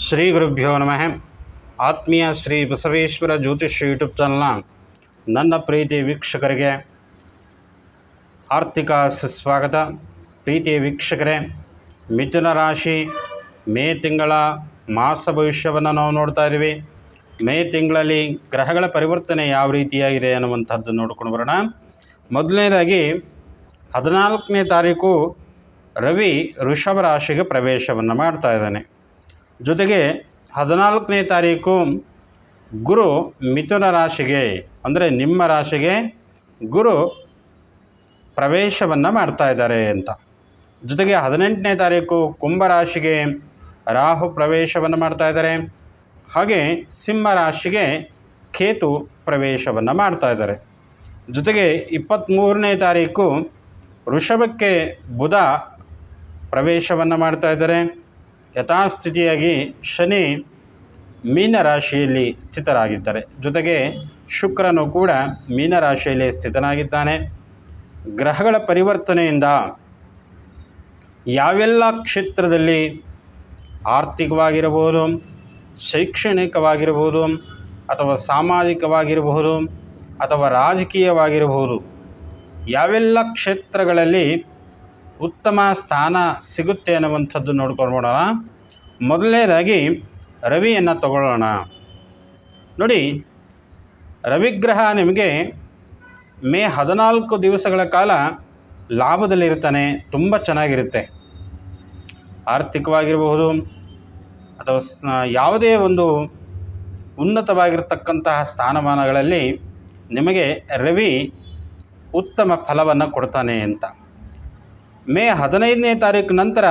ಶ್ರೀ ಗುರುಭ್ಯೋ ನಮಃ. ಆತ್ಮೀಯ ಶ್ರೀ ಬಸವೇಶ್ವರ ಜ್ಯೋತಿಷ್ ಯೂಟ್ಯೂಬ್ ಚಾನಲ್ನ ನನ್ನ ಪ್ರೀತಿ ವೀಕ್ಷಕರಿಗೆ ಆರ್ಥಿಕ ಸುಸ್ವಾಗತ. ಪ್ರೀತಿಯ ವೀಕ್ಷಕರೇ, ಮಿಥುನ ರಾಶಿ ಮೇ ತಿಂಗಳ ಮಾಸ ಭವಿಷ್ಯವನ್ನು ನಾವು ನೋಡ್ತಾ ಇದ್ದೀವಿ. ಮೇ ತಿಂಗಳಲ್ಲಿ ಗ್ರಹಗಳ ಪರಿವರ್ತನೆ ಯಾವ ರೀತಿಯಾಗಿದೆ ಅನ್ನುವಂಥದ್ದು ನೋಡ್ಕೊಂಡು ಬರೋಣ. ಮೊದಲನೇದಾಗಿ ಹದಿನಾಲ್ಕನೇ ತಾರೀಕು ರವಿ ಋಷಭ ರಾಶಿಗೆ ಪ್ರವೇಶವನ್ನು ಮಾಡ್ತಾ ಇದ್ದಾನೆ. ಜೊತೆಗೆ ಹದಿನಾಲ್ಕನೇ ತಾರೀಕು ಗುರು ಮಿಥುನ ರಾಶಿಗೆ, ಅಂದರೆ ನಿಮ್ಮ ರಾಶಿಗೆ ಗುರು ಪ್ರವೇಶವನ್ನು ಮಾಡ್ತಾ ಇದ್ದಾರೆ ಅಂತ. ಜೊತೆಗೆ ಹದಿನೆಂಟನೇ ತಾರೀಕು ಕುಂಭ ರಾಶಿಗೆ ರಾಹು ಪ್ರವೇಶವನ್ನು ಮಾಡ್ತಾ ಇದ್ದಾರೆ. ಹಾಗೆ ಸಿಂಹ ರಾಶಿಗೆ ಕೇತು ಪ್ರವೇಶವನ್ನು ಮಾಡ್ತಾ ಇದ್ದಾರೆ. ಜೊತೆಗೆ ಇಪ್ಪತ್ತ್ಮೂರನೇ ತಾರೀಕು ವೃಷಭಕ್ಕೆ ಬುಧ ಪ್ರವೇಶವನ್ನು ಮಾಡ್ತಾ ಇದ್ದಾರೆ. ಯಥಾಸ್ಥಿತಿಯಾಗಿ ಶನಿ ಮೀನರಾಶಿಯಲ್ಲಿ ಸ್ಥಿತರಾಗಿದ್ದಾರೆ. ಜೊತೆಗೆ ಶುಕ್ರನು ಕೂಡ ಮೀನರಾಶಿಯಲ್ಲಿ ಸ್ಥಿತನಾಗಿದ್ದಾನೆ. ಗ್ರಹಗಳ ಪರಿವರ್ತನೆಯಿಂದ ಯಾವೆಲ್ಲ ಕ್ಷೇತ್ರದಲ್ಲಿ ಆರ್ಥಿಕವಾಗಿರಬಹುದು, ಶೈಕ್ಷಣಿಕವಾಗಿರಬಹುದು, ಅಥವಾ ಸಾಮಾಜಿಕವಾಗಿರಬಹುದು, ಅಥವಾ ರಾಜಕೀಯವಾಗಿರಬಹುದು, ಯಾವೆಲ್ಲ ಕ್ಷೇತ್ರಗಳಲ್ಲಿ ಉತ್ತಮ ಸ್ಥಾನ ಸಿಗುತ್ತೆ ಅನ್ನುವಂಥದ್ದು ನೋಡ್ಕೊಂಡು ಮೊದಲನೇದಾಗಿ ರವಿಯನ್ನು ತಗೊಳ್ಳೋಣ. ನೋಡಿ, ರವಿಗ್ರಹ ನಿಮಗೆ ಮೇ ಹದಿನಾಲ್ಕು ದಿವಸಗಳ ಕಾಲ ಲಾಭದಲ್ಲಿರ್ತಾನೆ ತುಂಬ ಚೆನ್ನಾಗಿರುತ್ತೆ. ಆರ್ಥಿಕವಾಗಿರಬಹುದು ಅಥವಾ ಯಾವುದೇ ಒಂದು ಉನ್ನತವಾಗಿರ್ತಕ್ಕಂತಹ ಸ್ಥಾನಮಾನಗಳಲ್ಲಿ ನಿಮಗೆ ರವಿ ಉತ್ತಮ ಫಲವನ್ನು ಕೊಡ್ತಾನೆ ಅಂತ. ಮೇ ಹದಿನೈದನೇ ತಾರೀಕು ನಂತರ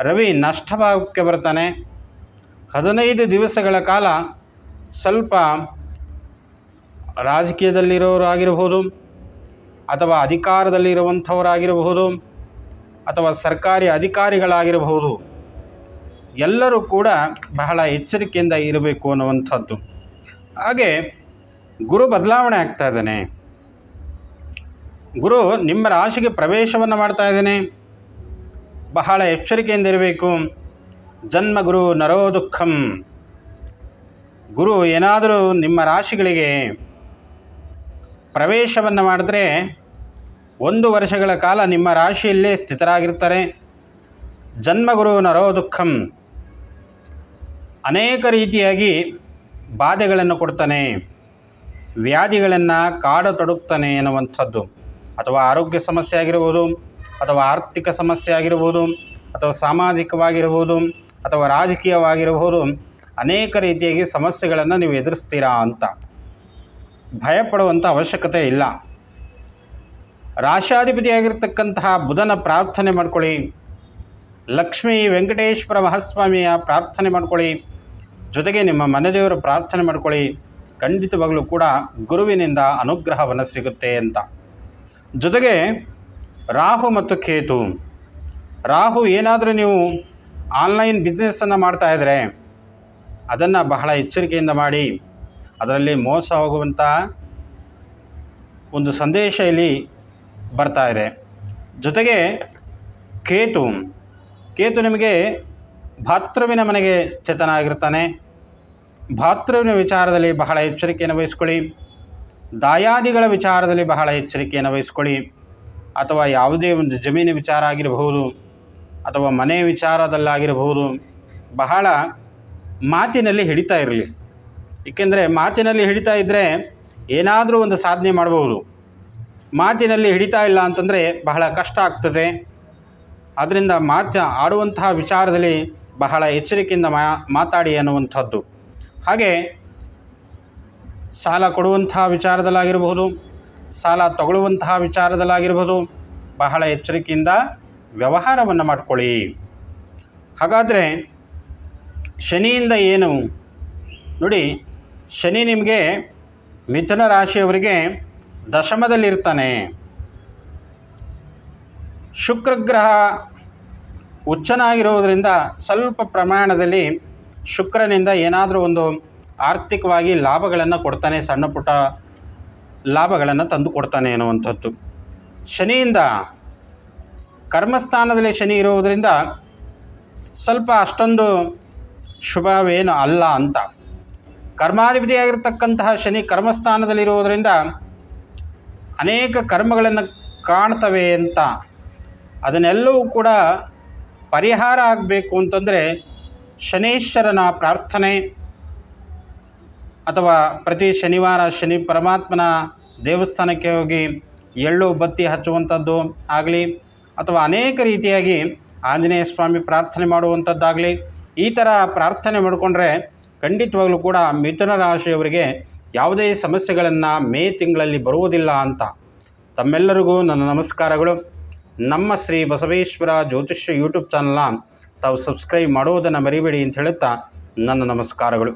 ರವಿ ನಷ್ಟಭಾವಕ್ಕೆ ಬರ್ತಾನೆ. ಹದಿನೈದು ದಿವಸಗಳ ಕಾಲ ಸ್ವಲ್ಪ ರಾಜಕೀಯದಲ್ಲಿರೋರಾಗಿರಬಹುದು ಅಥವಾ ಅಧಿಕಾರದಲ್ಲಿರುವಂಥವರಾಗಿರಬಹುದು ಅಥವಾ ಸರ್ಕಾರಿ ಅಧಿಕಾರಿಗಳಾಗಿರಬಹುದು. ಎಲ್ಲರೂ ಕೂಡ ಬಹಳ ಎಚ್ಚರಿಕೆಯಿಂದ ಇರಬೇಕು ಅನ್ನುವಂಥದ್ದು. ಹಾಗೆ ಗುರು ಬದಲಾವಣೆ ಆಗ್ತಾ ಇದ್ದಾನೆ. ಗುರು, ನಿಮ್ಮ ರಾಶಿಗೆ ಪ್ರವೇಶವನ್ನು ಮಾಡ್ತಾ ಇದ್ದೇನೆ. ಬಹಳ ಎಚ್ಚರಿಕೆಯಿಂದ ಇರಬೇಕು. ಜನ್ಮ ಗುರು ನರೋ ದುಃಖಂ ಗುರು, ಏನಾದರೂ ನಿಮ್ಮ ರಾಶಿಗಳಿಗೆ ಪ್ರವೇಶವನ್ನು ಮಾಡಿದ್ರೆ ಒಂದು ವರ್ಷಗಳ ಕಾಲ ನಿಮ್ಮ ರಾಶಿಯಲ್ಲೇ ಸ್ಥಿತರಾಗಿರ್ತಾರೆ. ಜನ್ಮಗುರು ನರೋ ದುಃಖಂ ಅನೇಕ ರೀತಿಯಾಗಿ ಬಾಧೆಗಳನ್ನು ಕೊಡ್ತಾನೆ. ವ್ಯಾಧಿಗಳನ್ನು ಕಾಡ ತೊಡಗ್ತಾನೆ ಎನ್ನುವಂಥದ್ದು. ಅಥವಾ ಆರೋಗ್ಯ ಸಮಸ್ಯೆ ಆಗಿರ್ಬೋದು, ಅಥವಾ ಆರ್ಥಿಕ ಸಮಸ್ಯೆ ಆಗಿರ್ಬೋದು, ಅಥವಾ ಸಾಮಾಜಿಕವಾಗಿರ್ಬೋದು, ಅಥವಾ ರಾಜಕೀಯವಾಗಿರಬಹುದು ಅನೇಕ ರೀತಿಯಾಗಿ ಸಮಸ್ಯೆಗಳನ್ನು ನೀವು ಎದುರಿಸ್ತೀರಾ ಅಂತ. ಭಯಪಡುವಂಥ ಅವಶ್ಯಕತೆ ಇಲ್ಲ. ರಾಶಾಧಿಪತಿಯಾಗಿರ್ತಕ್ಕಂತಹ ಬುಧನ ಪ್ರಾರ್ಥನೆ ಮಾಡ್ಕೊಳ್ಳಿ. ಲಕ್ಷ್ಮೀ ವೆಂಕಟೇಶ್ವರ ಮಹಾಸ್ವಾಮಿಯ ಪ್ರಾರ್ಥನೆ ಮಾಡ್ಕೊಳ್ಳಿ. ಜೊತೆಗೆ ನಿಮ್ಮ ಮನೆದೇವರ ಪ್ರಾರ್ಥನೆ ಮಾಡ್ಕೊಳ್ಳಿ. ಖಂಡಿತವಾಗಲೂ ಕೂಡ ಗುರುವಿನಿಂದ ಅನುಗ್ರಹವನ್ನು ಸಿಗುತ್ತೆ ಅಂತ. ಜೊತೆಗೆ ರಾಹು ಮತ್ತು ಕೇತು. ರಾಹು ಏನಾದರೂ ನೀವು ಆನ್ಲೈನ್ ಬಿಸ್ನೆಸ್ಸನ್ನು ಮಾಡ್ತಾ ಇದ್ದರೆ ಅದನ್ನು ಬಹಳ ಎಚ್ಚರಿಕೆಯಿಂದ ಮಾಡಿ. ಅದರಲ್ಲಿ ಮೋಸ ಹೋಗುವಂಥ ಒಂದು ಸಂದೇಶ ಇಲ್ಲಿ ಬರ್ತಾ ಇದೆ. ಜೊತೆಗೆ ಕೇತು. ಕೇತು ನಿಮಗೆ ಭಾತೃವಿನ ಮನೆಗೆ ಸ್ಥಿತನಾಗಿರ್ತಾನೆ. ಭಾತೃವಿನ ವಿಚಾರದಲ್ಲಿ ಬಹಳ ಎಚ್ಚರಿಕೆಯನ್ನು ವಹಿಸ್ಕೊಳ್ಳಿ. ದಾಯಾದಿಗಳ ವಿಚಾರದಲ್ಲಿ ಬಹಳ ಎಚ್ಚರಿಕೆಯನ್ನು ವಹಿಸ್ಕೊಳ್ಳಿ. ಅಥವಾ ಯಾವುದೇ ಒಂದು ಜಮೀನು ವಿಚಾರ ಆಗಿರಬಹುದು, ಅಥವಾ ಮನೆ ವಿಚಾರದಲ್ಲಾಗಿರಬಹುದು, ಬಹಳ ಮಾತಿನಲ್ಲಿ ಹಿಡಿತಾ ಇರಲಿ. ಏಕೆಂದರೆ ಮಾತಿನಲ್ಲಿ ಹಿಡಿತಾ ಇದ್ದರೆ ಏನಾದರೂ ಒಂದು ಸಾಧನೆ ಮಾಡಬಹುದು ಮಾತಿನಲ್ಲಿ ಹಿಡಿತಾ ಇಲ್ಲ ಅಂತಂದರೆ ಬಹಳ ಕಷ್ಟ ಆಗ್ತದೆ. ಅದರಿಂದ ಮಾತು ಆಡುವಂತಹ ವಿಚಾರದಲ್ಲಿ ಬಹಳ ಎಚ್ಚರಿಕೆಯಿಂದ ಮಾತಾಡಿ ಅನ್ನುವಂಥದ್ದು. ಹಾಗೆ ಸಾಲ ಕೊಡುವಂತಹ ವಿಚಾರದಲ್ಲಾಗಿರಬಹುದು, ಸಾಲ ತಗೊಳ್ಳುವಂತಹ ವಿಚಾರದಲ್ಲಾಗಿರಬಹುದು, ಬಹಳ ಎಚ್ಚರಿಕೆಯಿಂದ ವ್ಯವಹಾರವನ್ನು ಮಾಡಿಕೊಳ್ಳಿ. ಹಾಗಾದರೆ ಶನಿಯಿಂದ ಏನು? ನೋಡಿ, ಶನಿ ನಿಮಗೆ ಮಿಥುನ ರಾಶಿಯವರಿಗೆ ದಶಮದಲ್ಲಿರ್ತಾನೆ. ಶುಕ್ರಗ್ರಹ ಉಚ್ಚನಾಗಿರುವುದರಿಂದ ಸ್ವಲ್ಪ ಪ್ರಮಾಣದಲ್ಲಿ ಶುಕ್ರನಿಂದ ಏನಾದರೂ ಒಂದು ಆರ್ಥಿಕವಾಗಿ ಲಾಭಗಳನ್ನು ಕೊಡ್ತಾನೆ, ಸಣ್ಣ ಪುಟ್ಟ ಲಾಭಗಳನ್ನು ತಂದು ಕೊಡ್ತಾನೆ ಅನ್ನುವಂಥದ್ದು ಶನಿಯಿಂದ ಕರ್ಮಸ್ಥಾನದಲ್ಲಿ ಶನಿ ಇರುವುದರಿಂದ ಸ್ವಲ್ಪ ಅಷ್ಟೊಂದು ಶುಭವೇನು ಅಲ್ಲ ಅಂತ. ಕರ್ಮಾಧಿಪತಿಯಾಗಿರ್ತಕ್ಕಂತಹ ಶನಿ ಕರ್ಮಸ್ಥಾನದಲ್ಲಿರುವುದರಿಂದ ಅನೇಕ ಕರ್ಮಗಳನ್ನು ಕಾಣ್ತವೆ ಅಂತ. ಅದನ್ನೆಲ್ಲವೂ ಕೂಡ ಪರಿಹಾರ ಆಗಬೇಕು ಅಂತಂದರೆ ಶನೇಶ್ವರನ ಪ್ರಾರ್ಥನೆ ಅಥವಾ ಪ್ರತಿ ಶನಿವಾರ ಶನಿ ಪರಮಾತ್ಮನ ದೇವಸ್ಥಾನಕ್ಕೆ ಹೋಗಿ ಎಳ್ಳು ಬತ್ತಿ ಹಚ್ಚುವಂಥದ್ದು ಆಗಲಿ ಅಥವಾ ಅನೇಕ ರೀತಿಯಾಗಿ ಆಂಜನೇಯ ಸ್ವಾಮಿ ಪ್ರಾರ್ಥನೆ ಮಾಡುವಂಥದ್ದಾಗಲಿ ಈ ಥರ ಪ್ರಾರ್ಥನೆ ಮಾಡಿಕೊಂಡ್ರೆ ಖಂಡಿತವಾಗ್ಲೂ ಕೂಡ ಮಿಥುನ ರಾಶಿಯವರಿಗೆ ಯಾವುದೇ ಸಮಸ್ಯೆಗಳನ್ನು ಮೇ ತಿಂಗಳಲ್ಲಿ ಬರುವುದಿಲ್ಲ ಅಂತ. ತಮ್ಮೆಲ್ಲರಿಗೂ ನನ್ನ ನಮಸ್ಕಾರಗಳು. ನಮ್ಮ ಶ್ರೀ ಬಸವೇಶ್ವರ ಜ್ಯೋತಿಷ್ಯ ಯೂಟ್ಯೂಬ್ ಚಾನಲ್ನ ತಾವು ಸಬ್ಸ್ಕ್ರೈಬ್ ಮಾಡುವುದನ್ನು ಮರಿಬೇಡಿ ಅಂತ ಹೇಳುತ್ತಾ ನನ್ನ ನಮಸ್ಕಾರಗಳು.